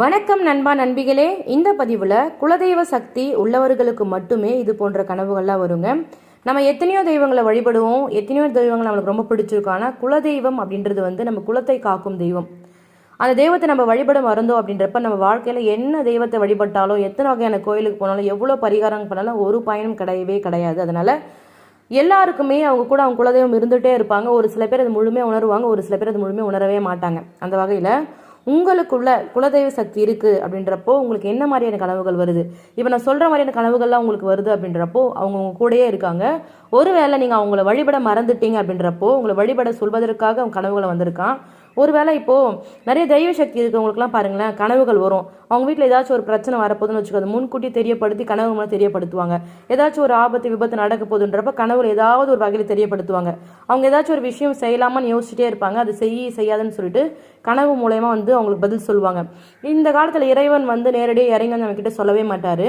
வணக்கம் நண்பா நண்பிகளே. இந்த பதிவில் குலதெய்வ சக்தி உள்ளவர்களுக்கு மட்டுமே இது போன்ற கனவுகள்லாம் வருங்க. நம்ம எத்தனையோ தெய்வங்களை வழிபடுவோம். எத்தனையோ தெய்வங்கள் நம்மளுக்கு ரொம்ப பிடிச்சிருக்கும். ஆனால் குலதெய்வம் அப்படின்றது வந்து நம்ம குலத்தை காக்கும் தெய்வம். அந்த தெய்வத்தை நம்ம வழிபட மறந்தோம் அப்படின்றப்ப நம்ம வாழ்க்கையில் என்ன தெய்வத்தை வழிபட்டாலும் எத்தனை வகையான கோயிலுக்கு போனாலும் எவ்வளோ பரிகாரம் பண்ணாலும் ஒரு பயனும் கிடையவே கிடையாது. அதனால் எல்லாருக்குமே அவங்க கூட அவங்க குலதெய்வம் இருந்துகிட்டே இருப்பாங்க. ஒரு சில பேர் அது முழுமையாக உணருவாங்க. ஒரு சில பேர் அது முழுமையாக உணரவே மாட்டாங்க. அந்த வகையில் உங்களுக்குள்ள குலதெய்வ சக்தி இருக்குது அப்படின்றப்போ உங்களுக்கு என்ன மாதிரியான கனவுகள் வருது? இப்போ நான் சொல்கிற மாதிரியான கனவுகள்லாம் உங்களுக்கு வருது அப்படின்றப்போ அவங்க உங்க கூடயே இருக்காங்க. ஒருவேளை நீங்கள் அவங்கள வழிபட மறந்துட்டீங்க அப்படின்றப்போ உங்களை வழிபட சொல்வதற்காக அவங்க கனவுகளை வந்திருக்கான். ஒருவேளை இப்போது நிறைய தெய்வ சக்தி இருக்கவங்களுக்குலாம் பாருங்களேன் கனவுகள் வரும். அவங்க வீட்டில் ஏதாச்சும் ஒரு பிரச்சனை வரப்போகுதுன்னு வச்சுக்கோது முன்கூட்டி தெரியப்படுத்தி கனவு மூலம் தெரியப்படுத்துவாங்க. ஏதாச்சும் ஒரு ஆபத்து விபத்து நடக்க போதுன்றப்ப கனவுல ஏதாவது ஒரு வகையில் தெரியப்படுத்துவாங்க. அவங்க ஏதாச்சும் ஒரு விஷயம் செய்யலாமான்னு யோசிச்சுட்டே இருப்பாங்க அது செய்ய செய்யாதுன்னு சொல்லிட்டு கனவு மூலயமா வந்து அவங்களுக்கு பதில் சொல்லுவாங்க. இந்த காலத்தில் இறைவன் வந்து நேரடியாக இறங்கி அவங்க கிட்ட சொல்லவே மாட்டார்.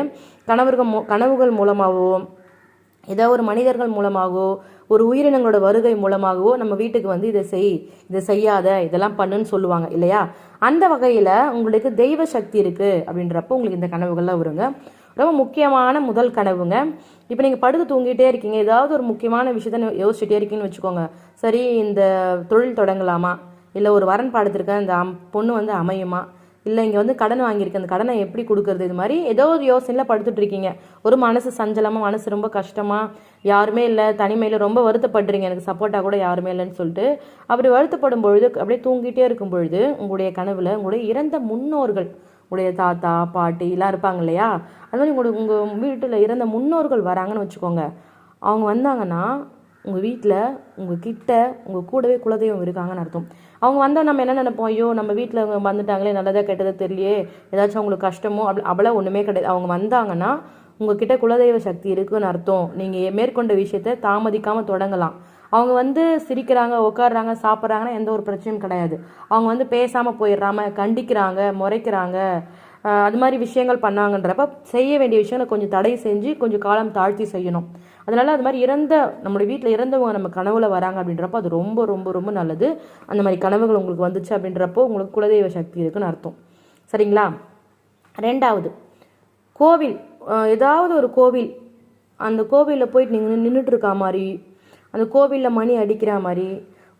கனவுகள் மூ கனவுகள் மூலமாகவோ ஏதோ ஒரு மனிதர்கள் மூலமாகவோ ஒரு உயிரினங்களோட வருகை மூலமாகவோ நம்ம வீட்டுக்கு வந்து இதை செய் இதை செய்யாத இதெல்லாம் பண்ணுன்னு சொல்லுவாங்க இல்லையா? அந்த வகையில் உங்களுக்கு தெய்வ சக்தி இருக்குது அப்படின்றப்போ உங்களுக்கு இந்த கனவுகள்லாம் வருங்க. ரொம்ப முக்கியமான முதல் கனவுங்க. இப்போ நீங்கள் படுத்து தூங்கிட்டே இருக்கீங்க ஏதாவது ஒரு முக்கியமான விஷயத்த யோசிச்சுட்டே இருக்கீங்கன்னு வச்சுக்கோங்க. சரி இந்த தொழில் தொடங்கலாமா? இல்லை ஒரு வரன் பாடுத்திருக்கேன் இந்த அம் பொண்ணு வந்து அமையுமா? இல்லை இங்கே வந்து கடன் வாங்கியிருக்கேன் அந்த கடனை எப்படி கொடுக்கறது? இது மாதிரி ஏதோ ஒரு யோசனையில் படுத்துட்டு இருக்கீங்க ஒரு மனசு சஞ்சலமாக மனசு ரொம்ப கஷ்டமாக யாருமே இல்லை தனிமையில் ரொம்ப வருத்தப்படுறீங்க. எனக்கு சப்போர்ட்டாக கூட யாருமே இல்லைன்னு சொல்லிட்டு அப்படி வருத்தப்படும் பொழுது அப்படியே தூங்கிட்டே இருக்கும் பொழுது உங்களுடைய கனவில் உங்களுடைய இறந்த முன்னோர்கள் உங்களுடைய தாத்தா பாட்டி எல்லாம் இருப்பாங்க இல்லையா? அது மாதிரி உங்களுக்கு உங்கள் வீட்டில் இறந்த முன்னோர்கள் வராங்கன்னு வச்சுக்கோங்க. அவங்க வந்தாங்கன்னா உங்கள் வீட்டில் உங்கள் கிட்ட உங்கள் கூடவே குலதெய்வம் இருக்காங்கன்னு அர்த்தம். அவங்க வந்தால் நம்ம என்ன நினைப்போம்? ஐயோ நம்ம வீட்டில் அவங்க வந்துட்டாங்களே நல்லதா கெட்டதா தெரியலையே. ஏதாச்சும் அவங்களுக்கு கஷ்டமோ அப்படி அவ்வளோ ஒன்றுமே கிடையாது. அவங்க வந்தாங்கன்னா உங்ககிட்ட குலதெய்வ சக்தி இருக்குன்னு அர்த்தம். நீங்கள் மேற்கொண்ட விஷயத்த தாமதிக்காமல் தொடங்கலாம். அவங்க வந்து சிரிக்கிறாங்க உட்காடுறாங்க சாப்பிட்றாங்கன்னா எந்த ஒரு பிரச்சனையும் கிடையாது. அவங்க வந்து பேசாமல் போயிடுறாம கண்டிக்கிறாங்க முறைக்கிறாங்க. அது மாதிரி விஷயங்கள் பண்ணாங்கன்றப்ப செய்ய வேண்டிய விஷயங்களை கொஞ்சம் தடை செஞ்சு கொஞ்சம் காலம் தாழ்த்தி செய்யணும். அதனால் அது மாதிரி இறந்த நம்மளுடைய வீட்டில் இறந்தவங்க நம்ம கனவுல வராங்க அப்படின்றப்போ அது ரொம்ப ரொம்ப ரொம்ப நல்லது. அந்த மாதிரி கனவுகள் உங்களுக்கு வந்துச்சு அப்படின்றப்போ உங்களுக்கு குலதெய்வ சக்தி இருக்குன்னு அர்த்தம். சரிங்களா? ரெண்டாவது கோவில் ஏதாவது ஒரு கோவில் அந்த கோவிலில் போயிட்டு நீங்கள் நின்றுட்டு இருக்கா மாதிரி அந்த கோவிலில் மணி அடிக்கிற மாதிரி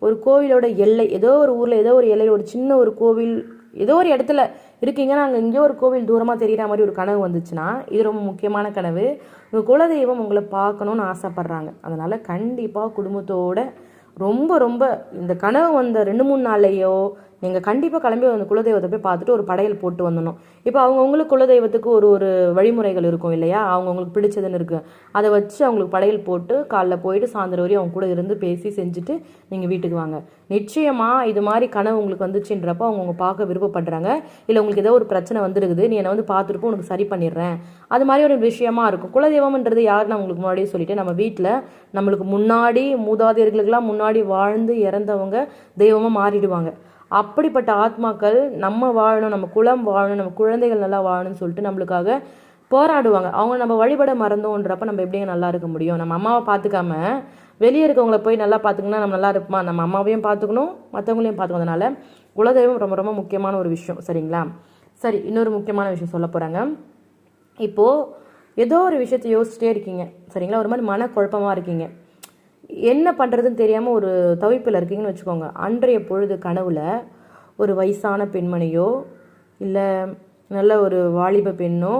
ஒரு கோவிலோட எல்லை ஏதோ ஒரு ஊரில் ஏதோ ஒரு எல்லையில் ஒரு சின்ன ஒரு கோவில் ஏதோ ஒரு இடத்துல இருக்கீங்க. நாங்கள் இங்கே ஒரு கோவில் தூரமாக தெரிகிற மாதிரி ஒரு கனவு வந்துச்சுன்னா இது ரொம்ப முக்கியமான கனவு. உங்கள் குலதெய்வம் உங்களை பார்க்கணுன்னு ஆசைப்பட்றாங்க. அதனால் கண்டிப்பாக குடும்பத்தோட ரொம்ப ரொம்ப இந்த கனவு வந்த ரெண்டு மூணு நாள்லையோ நீங்கள் கண்டிப்பாக கிளம்பி அந்த குலதெய்வத்தை போய் பார்த்துட்டு ஒரு படையல் போட்டு வந்துடணும். இப்போ அவங்கவுங்களுக்கு குலதெய்வத்துக்கு ஒரு ஒரு வழிமுறைகள் இருக்கும் இல்லையா? அவங்கவுங்களுக்கு பிடிச்சதுன்னு இருக்குது அதை வச்சு அவங்களுக்கு படையல் போட்டு காலைல போயிட்டு சாயந்தரம் வரையும் அவங்க கூட இருந்து பேசி செஞ்சுட்டு நீங்கள் வீட்டுக்கு வாங்க. நிச்சயமாக இது மாதிரி கனவு உங்களுக்கு வந்துச்சுன்றப்போ அவங்கவுங்க பார்க்க விருப்பப்படுறாங்க. இல்லை உங்களுக்கு ஏதோ ஒரு பிரச்சனை வந்துருக்குது. நீ என்னை வந்து பார்த்துட்டு உனக்கு சரி பண்ணிடுறேன். அது மாதிரி ஒரு விஷயமா இருக்கும். குலதெய்வம்ன்றது யார் நான் உங்களுக்கு முன்னாடியே சொல்லிட்டு நம்ம வீட்டில் நம்மளுக்கு முன்னாடி மூதாதையர்களுக்கெல்லாம் முன்னாடி வாழ்ந்து இறந்தவங்க தெய்வமாக மாறிடுவாங்க. அப்படிப்பட்ட ஆத்மாக்கள் நம்ம வாழணும் நம்ம குலம் வாழணும் நம்ம குழந்தைகள் நல்லா வாழணும்னு சொல்லிட்டு நம்மளுக்காக போராடுவாங்க. அவங்க நம்ம வழிபட மறந்தோன்றப்ப நம்ம எப்படிங்க நல்லா இருக்க முடியும்? நம்ம அம்மாவை பார்த்துக்காம வெளியே இருக்கவங்களை போய் நல்லா பார்த்துக்கணும்னா நம்ம நல்லா இருப்போமா? நம்ம அம்மாவையும் பார்த்துக்கணும் மற்றவங்களையும் பார்த்துக்கணும். அதனால குலதெய்வம் ரொம்ப ரொம்ப முக்கியமான ஒரு விஷயம். சரிங்களா? சரி இன்னொரு முக்கியமான விஷயம் சொல்ல போகிறாங்க இப்போது ஏதோ ஒரு விஷயத்தை யோசிச்சிட்டே இருக்கீங்க. சரிங்களா? ஒரு மாதிரி மனக்குழப்பமாக இருக்கீங்க. என்ன பண்ணுறதுன்னு தெரியாமல் ஒரு தவிப்பில் இருக்கீங்கன்னு வச்சுக்கோங்க. அன்றைய பொழுது கனவில் ஒரு வயசான பெண்மணியோ இல்லை நல்ல ஒரு வாலிப பெண்ணோ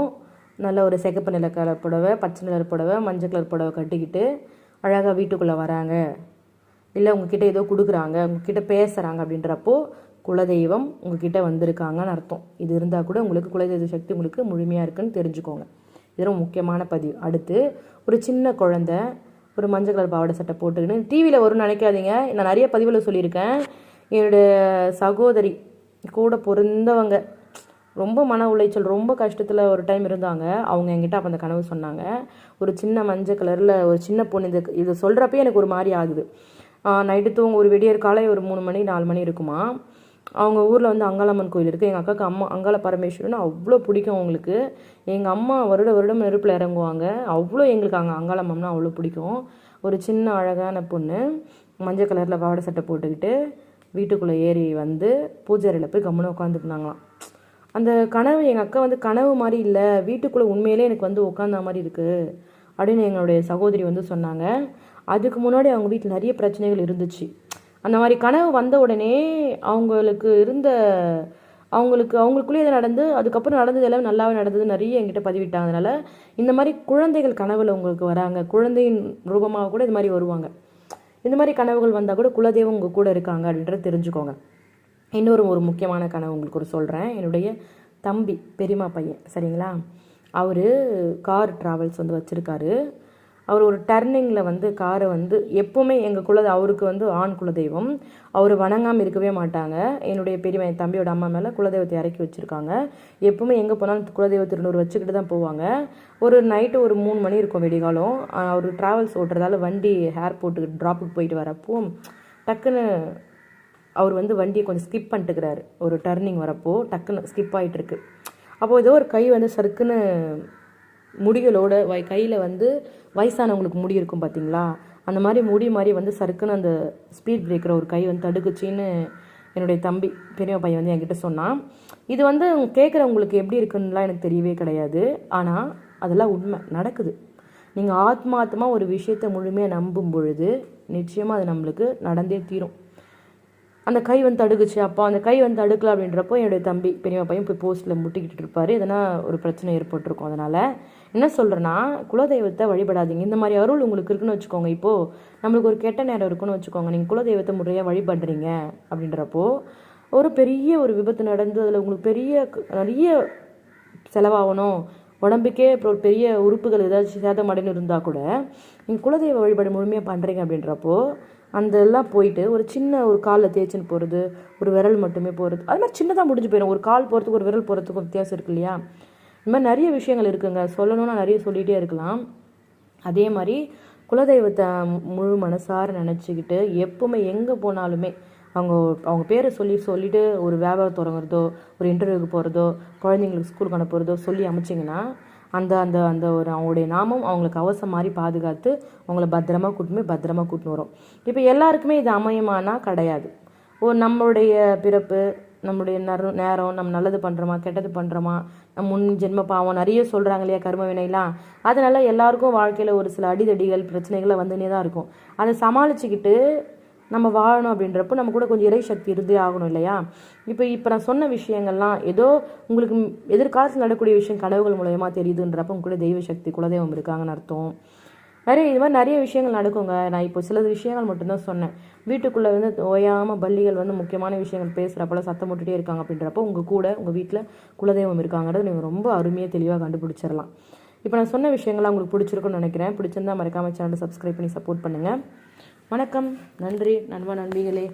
நல்ல ஒரு சிகப்பு நில கலர் புடவை பச்சை நிலர் புடவை மஞ்சள் கலர் புடவை கட்டிக்கிட்டு அழகாக வீட்டுக்குள்ளே வராங்க. இல்லை உங்ககிட்ட ஏதோ கொடுக்குறாங்க உங்ககிட்ட பேசுகிறாங்க அப்படின்றப்போ குலதெய்வம் உங்ககிட்ட வந்திருக்காங்கன்னு அர்த்தம். இது இருந்தால் கூட உங்களுக்கு குலதெய்வ சக்தி உங்களுக்கு முழுமையாக இருக்குன்னு தெரிஞ்சுக்கோங்க. இது ரொம்ப முக்கியமான பதிவு. அடுத்து ஒரு சின்ன குழந்தை ஒரு மஞ்சள் கலர் பாவாடை சட்டை போட்டுக்கின்னு. டிவியில் வரும்னு நினைக்காதீங்க. நான் நிறைய பதிவில் சொல்லியிருக்கேன். என்னுடைய சகோதரி கூட பொருந்தவங்க. ரொம்ப மன உளைச்சல் ரொம்ப கஷ்டத்தில் ஒரு டைம் இருந்தாங்க. அவங்க என்கிட்ட அப்போ அந்த கனவு சொன்னாங்க. ஒரு சின்ன மஞ்சள் கலரில் ஒரு சின்ன பொண்ணு இது இது சொல்கிறப்பே எனக்கு ஒரு மாதிரி ஆகுது. நைட்டு தூங்க ஒரு விடியற் காலை ஒரு மூணு மணி நாலு மணி இருக்குமா? அவங்க ஊரில் வந்து அங்காளம்மன் கோயில் இருக்குது எங்கள் அக்காவுக்கு அம்மா அங்காள பரமேஸ்வரன் அவ்வளோ பிடிக்கும் அவங்களுக்கு. எங்கள் அம்மா வருட வருடம் நெருப்பில் இறங்குவாங்க. அவ்வளோ எங்களுக்கு அங்கே அங்காளம்மன்னா அவ்வளோ பிடிக்கும். ஒரு சின்ன அழகான பொண்ணு மஞ்சள் கலரில் பாவாடை சட்டை போட்டுக்கிட்டு வீட்டுக்குள்ளே ஏறி வந்து பூஜை அறையில் போய் கம்முன்னு உட்காந்துருந்தாங்களாம் அந்த கனவு எங்கள் அக்கா வந்து கனவு மாதிரி இல்லை. வீட்டுக்குள்ளே உண்மையிலே எனக்கு வந்து உட்காந்த மாதிரி இருக்குது அப்படின்னு எங்களுடைய சகோதரி வந்து சொன்னாங்க. அதுக்கு முன்னாடி அவங்க வீட்டில் நிறைய பிரச்சனைகள் இருந்துச்சு. அந்த மாதிரி கனவு வந்த உடனே அவங்களுக்கு இருந்த அவங்களுக்கு அவங்களுக்குள்ளே இது நடந்து அதுக்கப்புறம் நடந்தது எல்லாம் நல்லாவே நடந்தது நிறைய என்கிட்ட பதிவிட்டாங்க. அதனால் இந்த மாதிரி குழந்தைகள் கனவில் உங்களுக்கு வராங்க. குழந்தையின் ரூபமாக கூட இது மாதிரி வருவாங்க. இந்த மாதிரி கனவுகள் வந்தால் கூட குலதெய்வம் உங்கள் கூட இருக்காங்க அப்படின்றத தெரிஞ்சுக்கோங்க. இன்னொரு ஒரு முக்கியமான கனவு உங்களுக்கு ஒரு சொல்கிறேன் என்னுடைய தம்பி பெரியமா பையன். சரிங்களா? அவர் கார் ட்ராவல்ஸ் வந்து வச்சுருக்காரு. அவர் ஒரு டர்னிங்கில் வந்து காரை வந்து எப்போவுமே எங்கள் குல அவருக்கு வந்து ஆண் குலதெய்வம். அவர் வணங்காமல் இருக்கவே மாட்டாங்க. என்னுடைய பெரியம்மா என் தம்பியோட அம்மா மேலே குலதெய்வத்தை இறக்கி வச்சுருக்காங்க. எப்போவுமே எங்கே போனாலும் குலதெய்வ திருநூறு வச்சுக்கிட்டு தான் போவாங்க. ஒரு நைட்டு ஒரு மூணு மணி இருக்கும் வெடிகாலம். அவர் ட்ராவல்ஸ் ஓட்டுறதால வண்டி ஏர்போர்ட்டுக்கு ட்ராப்புக்கு போயிட்டு வரப்போ டக்குன்னு அவர் வந்து வண்டியை கொஞ்சம் ஸ்கிப் பண்ணிட்டுக்கிறாரு. ஒரு டர்னிங் வரப்போ டக்குன்னு ஸ்கிப் ஆகிட்டு இருக்கு அப்போது ஏதோ ஒரு கை வந்து சறுக்குன்னு முடிகளோட வை கையில் வந்து வயசானவங்களுக்கு முடி இருக்கும் பார்த்தீங்களா அந்த மாதிரி முடி மாதிரி வந்து சறுக்குன்னு அந்த ஸ்பீட் பிரேக்கரை ஒரு கை வந்து தடுக்குச்சின்னு என்னுடைய தம்பி பெரிய பையன் வந்து என்கிட்ட சொன்னான். இது வந்து கேட்குறவங்களுக்கு எப்படி இருக்குன்னுலாம் எனக்கு தெரியவே கிடையாது. ஆனால் அதெல்லாம் உண்மை நடக்குது. நீங்கள் ஆத்மாத்தமாக ஒரு விஷயத்தை முழுமையாக நம்பும் பொழுது நிச்சயமாக அது நம்மளுக்கு நடந்தே தீரும். அந்த கை வந்து தடுக்குச்சு அப்போ அந்த கை வந்து தடுக்கல அப்படின்றப்போ என்னுடைய தம்பி பெரியம்மா பையன் போய் போஸ்ட்டில் முட்டிக்கிட்டு இருப்பார். எதனா ஒரு பிரச்சனை ஏற்பட்டிருக்கும் அதனால். என்ன சொல்கிறேன்னா குலதெய்வத்தை வழிபடாதீங்க. இந்த மாதிரி அருள் உங்களுக்கு இருக்குன்னு வச்சுக்கோங்க. இப்போது நம்மளுக்கு ஒரு கெட்ட நேரம் இருக்குன்னு வச்சுக்கோங்க. நீங்கள் குலதெய்வத்தை முறையாக வழிபடுறீங்க அப்படின்றப்போ ஒரு பெரிய ஒரு விபத்து நடந்து அதில் உங்களுக்கு பெரிய நிறைய செலவாகணும். உடம்புக்கே அப்புறம் ஒரு பெரிய உறுப்புகள் ஏதாச்சும் சேதமடைன்னு இருந்தால் கூட நீங்கள் குலதெய்வ வழிபாடு முழுமையாக பண்ணுறீங்க அப்படின்றப்போ அந்த எல்லாம் போயிட்டு ஒரு சின்ன ஒரு காலில் தேய்ச்சின்னு போகிறது ஒரு விரல் மட்டுமே போகிறது அது மாதிரி சின்னதாக முடிஞ்சு போயிடும். ஒரு கால் போகிறதுக்கு ஒரு விரல் போகிறதுக்கு வித்தியாசம் இருக்கு இல்லையா? இந்த மாதிரி நிறைய விஷயங்கள் இருக்குங்க. சொல்லணும்னா நிறைய சொல்லிகிட்டே இருக்கலாம். அதே மாதிரி குலதெய்வத்தை முழு மனசார நினச்சிக்கிட்டு எப்போவுமே எங்கே போனாலுமே அவங்க அவங்க பேரை சொல்லி சொல்லிவிட்டு ஒரு வியாபாரம் தொடங்குறதோ ஒரு இன்டர்வியூக்கு போகிறதோ குழந்தைங்களுக்கு ஸ்கூலுக்கு அனுப்புறதோ சொல்லி அமைச்சிங்கன்னா அந்த அந்த அந்த ஒரு அவங்களுடைய நாமம் அவங்களுக்கு அவசம் மாதிரி பாதுகாத்து அவங்கள பத்திரமா கூட்டினு போய் பத்திரமா கூட்டின்னு வரும். இப்போ எல்லாருக்குமே இது அமையுமானா கிடையாது. ஓ நம்மளுடைய பிறப்பு நம்மளுடைய நரு நேரம் நம்ம நல்லது பண்ணுறோமா கெட்டது பண்ணுறோமா நம்ம முன் ஜென்ம பாவம் நிறைய சொல்கிறாங்க இல்லையா கர்ம வினைலாம். அதனால எல்லாருக்கும் வாழ்க்கையில் ஒரு சில அடிதடிகள் பிரச்சனைகளை வந்துனே தான் இருக்கும். அதை சமாளிச்சுக்கிட்டு நம்ம வாழணும் அப்படின்றப்போ நம்ம கூட கொஞ்சம் இறை சக்தி இருந்தே ஆகணும் இல்லையா? இப்போ இப்போ நான் சொன்ன விஷயங்கள்லாம் ஏதோ உங்களுக்கு எதிர்காலத்தில் நடக்கக்கூடிய விஷயம் கனவுகள் மூலயமா தெரியுதுன்றப்ப உங்க தெய்வ சக்தி குலதெய்வம் இருக்காங்கன்னு அர்த்தம். நிறைய இது மாதிரி நிறைய விஷயங்கள் நடக்குங்க. நான் இப்போ சில விஷயங்கள் மட்டும்தான் சொன்னேன். வீட்டுக்குள்ளே வந்து ஓயாமல் பள்ளிகள் வந்து முக்கியமான விஷயங்கள் பேசுகிறப்பல சத்தம் போட்டுகிட்டே இருக்காங்க அப்படின்றப்போ உங்கள் கூட உங்கள் வீட்டில் குலதெய்வம் இருக்காங்கிறது நீங்கள் ரொம்ப அருமையாக தெளிவாக கண்டுபிடிச்சிடலாம். இப்போ நான் சொன்ன விஷயங்கள்லாம் உங்களுக்கு பிடிச்சிருக்குன்னு நினைக்கிறேன். பிடிச்சிருந்தா மறக்காமல் சேனல் சப்ஸ்கிரைப் பண்ணி சப்போர்ட் பண்ணுங்கள் வணக்கம். நன்றி. நண்ப நண்பிகளே.